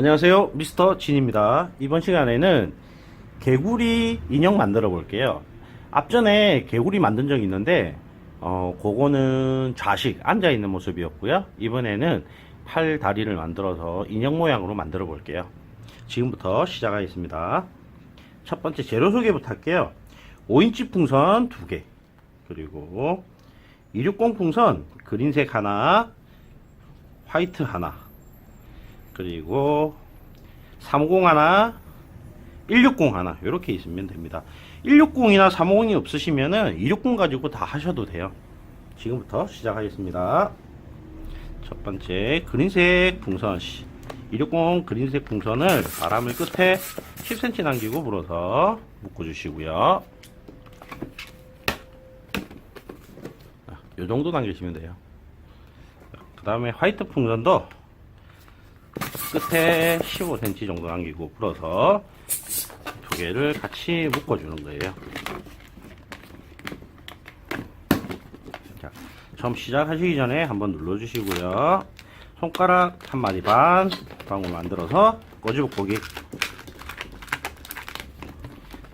안녕하세요. 미스터 진입니다. 이번 시간에는 개구리 인형 만들어 볼게요. 앞전에 개구리 만든 적이 있는데 어 그거는 좌식 앉아 있는 모습이었고요. 이번에는 팔 다리를 만들어서 인형 모양으로 만들어 볼게요. 지금부터 시작하겠습니다. 첫 번째 재료 소개부터 할게요. 5인치 풍선 2개. 그리고 260 풍선 그린색 하나 화이트 하나 그리고 350 하나 160 하나 이렇게 있으면 됩니다. 160이나 350이 없으시면은 260 가지고 다 하셔도 돼요. 지금부터 시작하겠습니다. 첫 번째 그린색 풍선. 260 그린색 풍선을 바람을 끝에 10cm 남기고 불어서 묶어 주시고요. 이 정도 남기시면 돼요. 그 다음에 화이트 풍선도 끝에 15cm 정도 남기고 풀어서 두 개를 같이 묶어주는 거예요. 자, 처음 시작하시기 전에 한번 눌러주시고요. 손가락 한 마디 반 방울 만들어서 꼬집어보기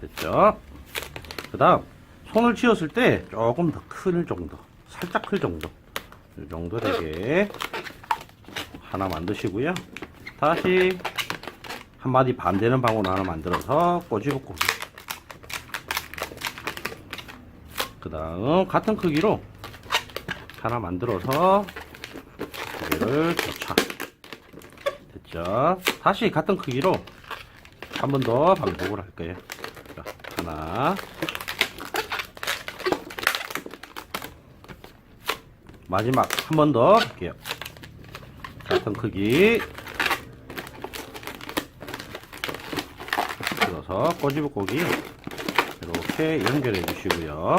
됐죠? 그 다음 손을 쥐었을 때 조금 더 클 정도 살짝 클 정도 이 정도 되게 하나 만드시고요. 다시 한 마디 반 되는 방울 하나 만들어서 꼬집어꼬기. 그 다음 같은 크기로 하나 만들어서 두 개를 교차. 됐죠? 다시 같은 크기로 한 번 더 반복을 할 거예요. 자, 하나. 마지막 한 번 더 할게요. 같은 크기. 들어서 꼬집어꼬기. 이렇게 연결해 주시고요.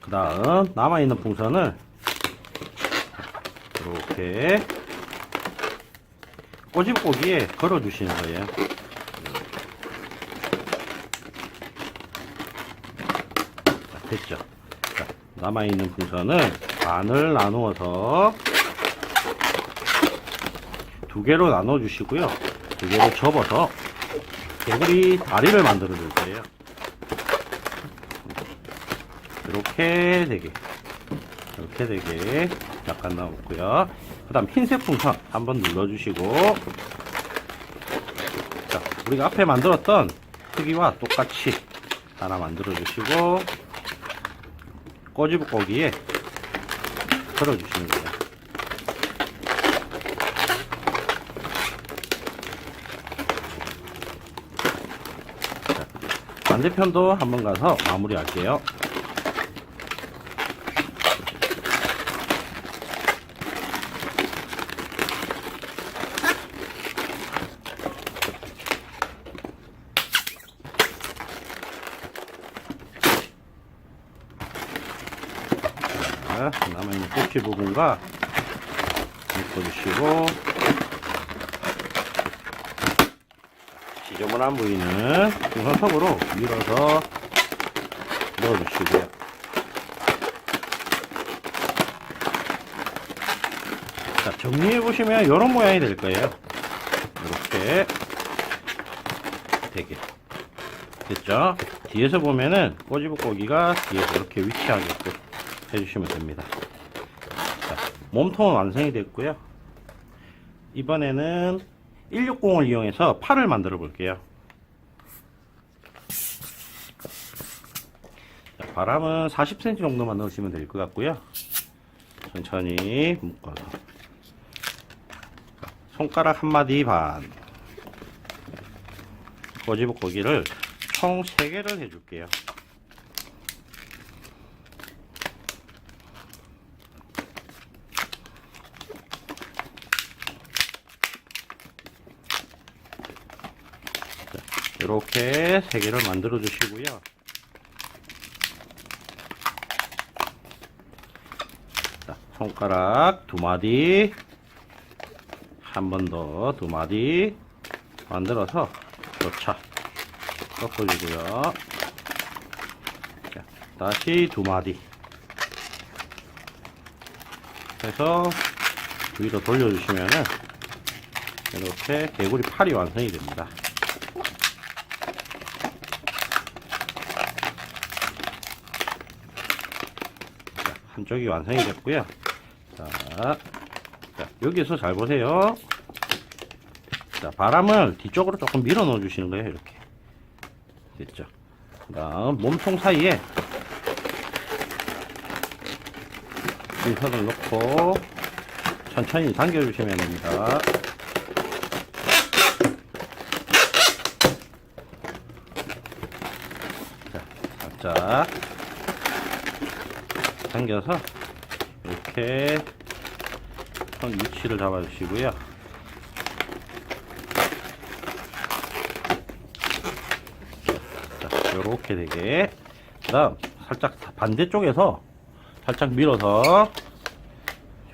그 다음 남아있는 풍선을 이렇게 꼬집어꼬기에 걸어 주시는 거예요. 자, 됐죠? 자, 남아있는 풍선을 반을 나누어서 두 개로 나눠 주시고요. 두 개를 접어서 개구리 다리를 만들어 줄 거예요. 이렇게 되게 이렇게 되게 약간 나왔고요. 그 다음 흰색 풍선 한번 눌러 주시고 자 우리가 앞에 만들었던 크기와 똑같이 하나 만들어 주시고 꼬집어거기에 걸어 주시는 거예요. 반대편도 한번 가서 마무리 할게요. 자, 남아있는 꼭지 부분과 묶어주시고 지저분한 부위는 중선턱으로 밀어서 넣어주시고요. 자, 정리해보시면 이런 모양이 될 거예요. 이렇게 되게. 됐죠? 뒤에서 보면은 꼬집어꼬기가 뒤에서 이렇게 위치하게끔 해주시면 됩니다. 자, 몸통은 완성이 됐고요. 이번에는 160을 이용해서 팔을 만들어 볼게요. 자, 바람은 40cm 정도만 넣으시면 될 것 같고요. 천천히 묶어서 자, 손가락 한 마디 반 꼬집어꼬기를 총 3개를 해줄게요. 이렇게 세 개를 만들어 주시고요. 자, 손가락 두 마디, 한 번 더 두 마디 만들어서 교차 꺾어주고요. 자, 다시 두 마디 해서 위로 돌려주시면은 이렇게 개구리 팔이 완성이 됩니다. 한쪽이 완성이 됐고요. 자, 자, 여기서 잘 보세요. 자, 바람을 뒤쪽으로 조금 밀어 넣어 주시는 거예요. 이렇게. 됐죠? 그 다음, 몸통 사이에 인선을 넣고 천천히 당겨 주시면 됩니다. 자, 살짝 당겨서 이렇게 선 위치를 잡아주시고요. 자, 요렇게 되게. 그 다음, 살짝 반대쪽에서 살짝 밀어서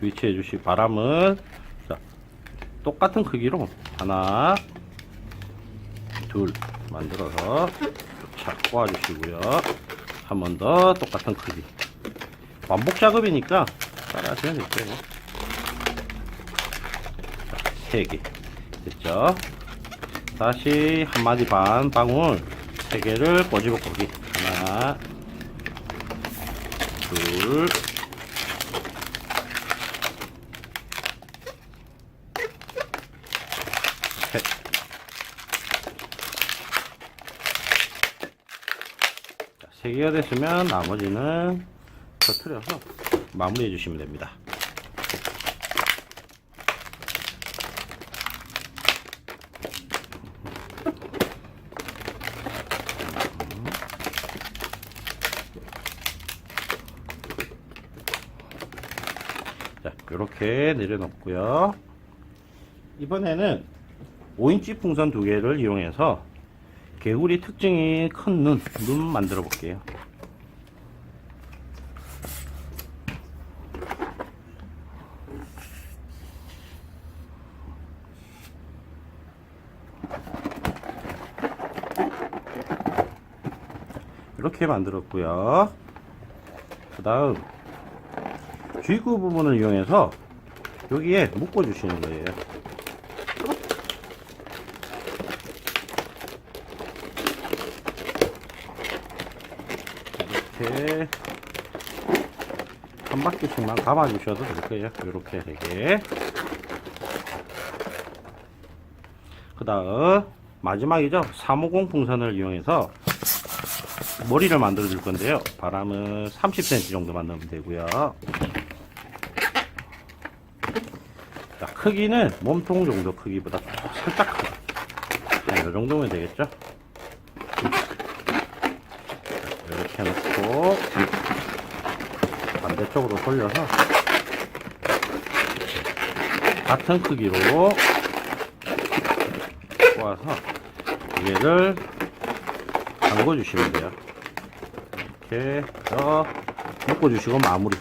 위치해 주시 바람을 자, 똑같은 크기로 하나, 둘 만들어서 착 꼬아 주시고요. 한 번 더 똑같은 크기. 반복 작업이니까 따라 하시면 될게요. 자, 세 개. 됐죠? 다시 한 마디 반 방울 세 개를 꼬집어 꼬기. 하나, 둘, 셋. 자, 세 개가 됐으면 나머지는 터트려서 마무리해 주시면 됩니다. 자, 이렇게 내려놓고요. 이번에는 5인치 풍선 두 개를 이용해서 개구리 특징이 큰 눈, 눈 만들어 볼게요. 이렇게 만들었고요. 그 다음 쥐구 부분을 이용해서 여기에 묶어 주시는 거예요. 이렇게 한 바퀴씩만 감아 주셔도 될 거예요. 이렇게 되게. 그 다음 마지막이죠. 350 풍선을 이용해서 머리를 만들어 줄 건데요. 바람은 30cm 정도만 넣으면 되고요. 자, 크기는 몸통 정도 크기보다 살짝 크다. 네, 이 정도면 되겠죠? 자, 이렇게 놓고 반대쪽으로 돌려서 같은 크기로 꼬아서 위에를 담궈 주시면 돼요. 이렇게 해서 묶어 주시고 마무리.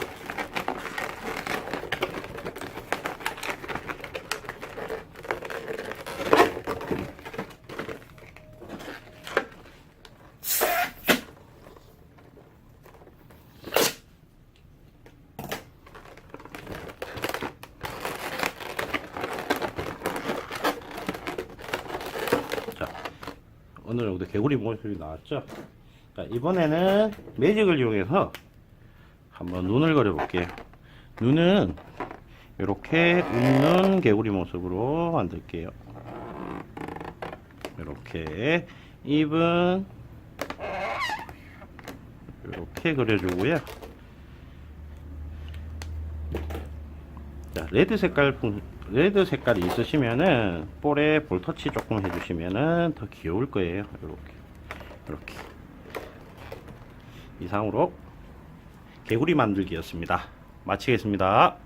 자, 어느 정도 개구리 모습이 나왔죠? 자, 이번에는 매직을 이용해서 한번 눈을 그려 볼게요. 눈은 이렇게 웃는 개구리 모습으로 만들게요. 이렇게 입은 이렇게 그려주고요. 자, 레드 색깔 품- 레드 색깔이 있으시면은 볼에 볼터치 조금 해주시면은 더 귀여울 거예요. 이렇게 이렇게 이상으로 개구리 만들기였습니다. 마치겠습니다.